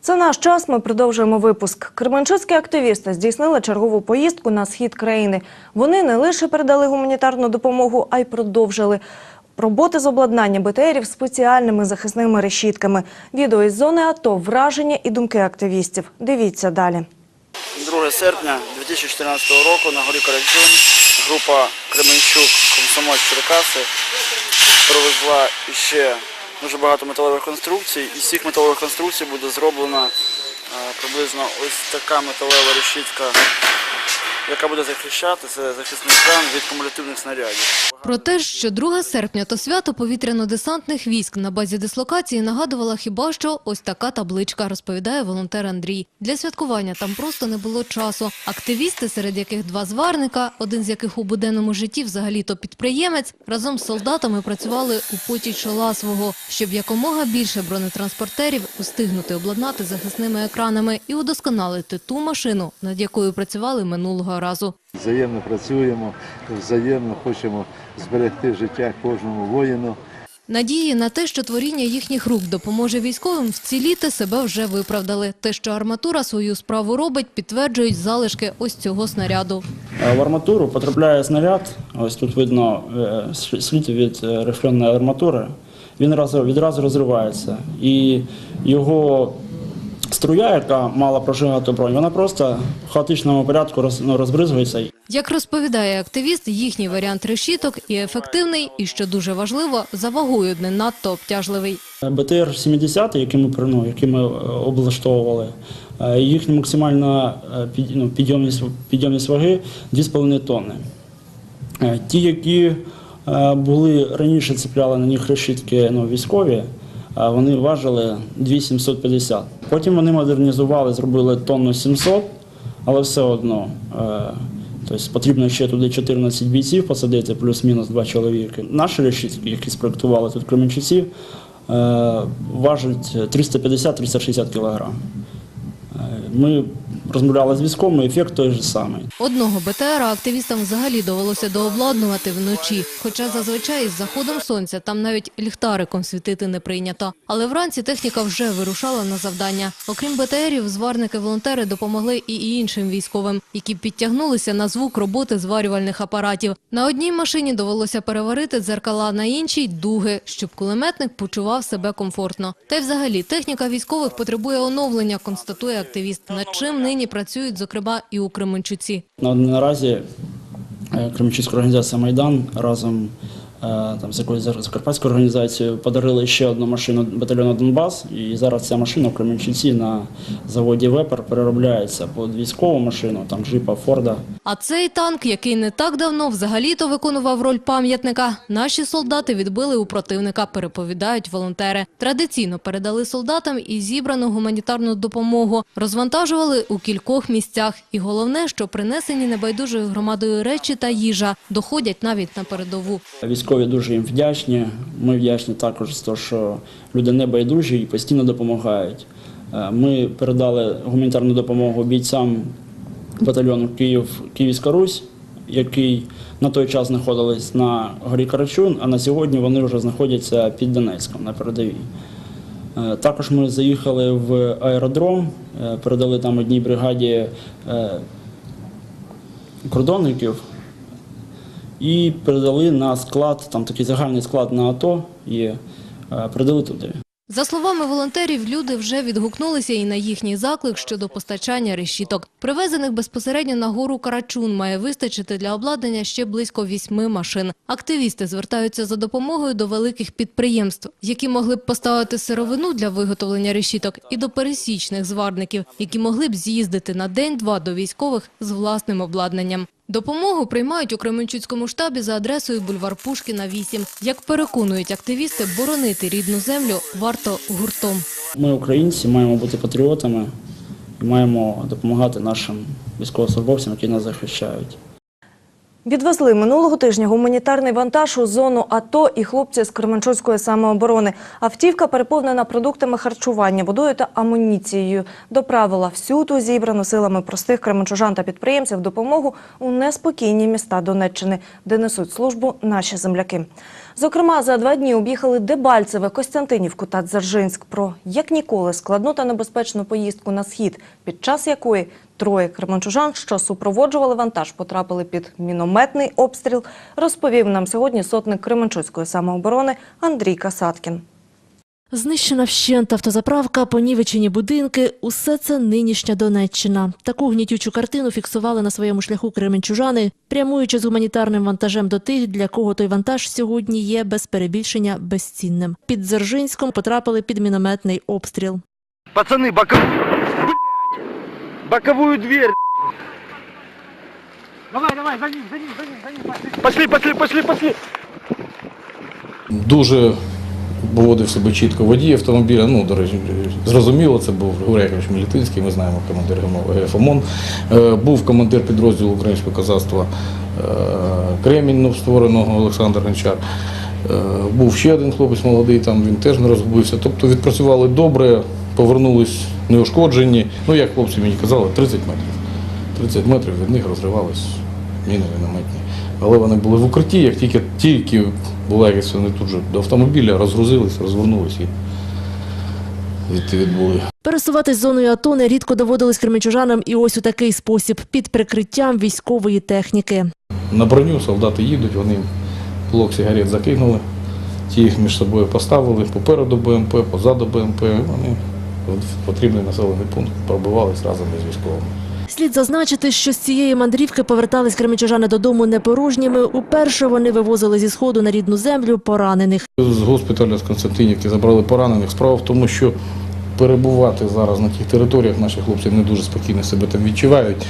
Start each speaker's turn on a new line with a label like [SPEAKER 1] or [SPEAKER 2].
[SPEAKER 1] Це наш час. Ми продовжуємо випуск. Кременчуцькі активісти здійснили чергову поїздку на схід країни. Вони не лише передали гуманітарну допомогу, а й продовжили роботи з обладнання БТРів спеціальними захисними решітками. Відео із зони АТО, враження і думки активістів. Дивіться далі.
[SPEAKER 2] 2 серпня 2014 року на горі Карачун група Кременчук Комсомольськ Черкаси привезла ще дуже багато металевих конструкцій. Із цих металевих конструкцій буде зроблена е, приблизно ось така металева решітка, яка буде захищати це захисний кран від кумулятивних снарядів.
[SPEAKER 3] Про те, що 2 серпня то свято повітряно-десантних військ на базі дислокації нагадувала хіба що ось така табличка, розповідає волонтер Андрій. Для святкування там просто не було часу. Активісти, серед яких два зварника, один з яких у буденному житті взагалі-то підприємець, разом з солдатами працювали у поті чола свого, щоб якомога більше бронетранспортерів устигнути обладнати захисними екранами і удосконалити ту машину, над якою працювали минулого разу.
[SPEAKER 4] Взаємно працюємо, взаємно хочемо зберегти життя кожному воїну.
[SPEAKER 3] Надії на те, що творіння їхніх рук допоможе військовим вціліти, себе вже виправдали. Те, що арматура свою справу робить, підтверджують залишки ось цього снаряду.
[SPEAKER 5] В арматуру потрапляє снаряд. Ось тут видно е, слід від е, рифленої арматури. Він разу- відразу розривається. І його струя, яка мала прожигати бронь, вона просто в хаотичному порядку роз, ну, розбризується.
[SPEAKER 3] Як розповідає активіст, їхній варіант решіток і ефективний, і що дуже важливо, за вагою не надто обтяжливий.
[SPEAKER 5] БТР-70, які ми, при- ну, які ми е, облаштовували, е, їхня максимальна е, ну, підйомність, підйомність ваги 2,5 тонни. Ті, які були раніше цепляли на них решітки ну, військові, вони важили 2750. Потім вони модернізували, зробили тонну 700, але все одно. е, Тобто потрібно ще туди 14 бійців посадити, плюс-мінус 2 чоловіки. Наші решітки, які спроектували тут в Кременчуці, е, важать 350-360 кілограм. Ми розмовляли з військовими, ефект той же самий.
[SPEAKER 3] Одного БТРа активістам взагалі довелося дообладнувати вночі, хоча зазвичай із заходом сонця там навіть ліхтариком світити не прийнято. Але вранці техніка вже вирушала на завдання. Окрім БТРів, зварники-волонтери допомогли і іншим військовим, які підтягнулися на звук роботи зварювальних апаратів. На одній машині довелося переварити дзеркала, на іншій – дуги, щоб кулеметник почував себе комфортно. Та й взагалі техніка військових потребує оновлення, констатує активіст, над чим нині працюють, зокрема, і у Кременчуці.
[SPEAKER 5] Наразі е, Кременчуцька організація Майдан разом там, з якоюсь зар- закарпатською організацією подарили ще одну машину батальйону Донбас. І зараз ця машина в Кременчуці на заводі Вепер переробляється під військову машину, там джипа Форда.
[SPEAKER 3] А цей танк, який не так давно взагалі-то виконував роль пам'ятника, наші солдати відбили у противника, переповідають волонтери. Традиційно передали солдатам і зібрану гуманітарну допомогу, розвантажували у кількох місцях. І головне, що принесені небайдужою громадою речі та їжа доходять навіть на передову.
[SPEAKER 5] Військові дуже їм вдячні. Ми вдячні також за те, що люди не байдужі і постійно допомагають. Е, Ми передали гуманітарну допомогу бійцям батальйону Київ Київська Русь, який на той час знаходились на горі Карачун, а на сьогодні вони вже знаходяться під Донецьком на передовій. Е, Також ми заїхали в аеродром, е, передали там одній бригаді кордонників і передали на склад, там такий загальний склад на АТО є, е, передали туди.
[SPEAKER 3] За словами волонтерів, люди вже відгукнулися і на їхній заклик щодо постачання решіток. Привезених безпосередньо на гору Карачун має вистачити для обладнання ще близько вісьми машин. Активісти звертаються за допомогою до великих підприємств, які могли б поставити сировину для виготовлення решіток, і до пересічних зварників, які могли б з'їздити на день-два до військових з власним обладнанням. Допомогу приймають у Кременчуцькому штабі за адресою бульвар Пушкіна, 8. Як переконують активісти, боронити рідну землю варто гуртом.
[SPEAKER 5] Ми, українці, маємо бути патріотами і маємо допомагати нашим військовослужбовцям, які нас захищають.
[SPEAKER 1] Відвезли минулого тижня гуманітарний вантаж у зону АТО і хлопці з Кременчуцької самооборони. Автівка переповнена продуктами харчування, водою та амуніцією. Доправила всю ту зібрану силами простих кременчужан та підприємців допомогу у неспокійні міста Донеччини, де несуть службу наші земляки. Зокрема, за два дні об'їхали Дебальцеве, Костянтинівку та Дзержинськ. Про як ніколи складну та небезпечну поїздку на схід, під час якої троє кременчужан, що супроводжували вантаж, потрапили під мінометний обстріл, розповів нам сьогодні сотник Кременчуцької самооборони Андрій Касаткін.
[SPEAKER 6] Знищена вщент автозаправка, понівечені будинки – усе це нинішня Донеччина. Таку гнітючу картину фіксували на своєму шляху кременчужани, прямуючи з гуманітарним вантажем до тих, для кого той вантаж сьогодні є без перебільшення безцінним. Під Дзержинськом потрапили під мінометний обстріл.
[SPEAKER 7] Пацаны, боковую... Боковую дверь! Давай, давай, за ним, за ним, за ним, за ним, пошли! Пошли, пошли, пошли,
[SPEAKER 8] Дуже поводив себе чітко водій автомобіля. Ну, до речі, зрозуміло, це був Григорій Яковлевич Мілітинський, ми знаємо командир ГМО ФОМОН. Е, Був командир підрозділу українського казацтва е, Кремінь, ну, створеного Олександр Гончар. Е, Був ще один хлопець молодий, там він теж не розгубився. Тобто відпрацювали добре, повернулись неушкоджені. Ну, як хлопці мені казали, 30 метрів. 30 метрів від них розривались міни мінометні. Але вони були в укритті, як тільки, тільки була якась вони тут же до автомобіля, розгрузились, розвернулись і звідти відбули.
[SPEAKER 6] Пересуватись зоною АТО нерідко доводилось кременчужанам і ось у такий спосіб – під прикриттям військової техніки.
[SPEAKER 8] На броню солдати їдуть, вони блок сигарет закинули, ті їх між собою поставили попереду БМП, позаду БМП. Вони в потрібний населений пункт пробивались разом із військовими.
[SPEAKER 6] Слід зазначити, що з цієї мандрівки повертались кременчужани додому не порожніми. Уперше вони вивозили зі сходу на рідну землю поранених.
[SPEAKER 8] З госпіталя з Константинівки забрали поранених. Справа в тому, що перебувати зараз на тих територіях наші хлопці не дуже спокійно себе там відчувають.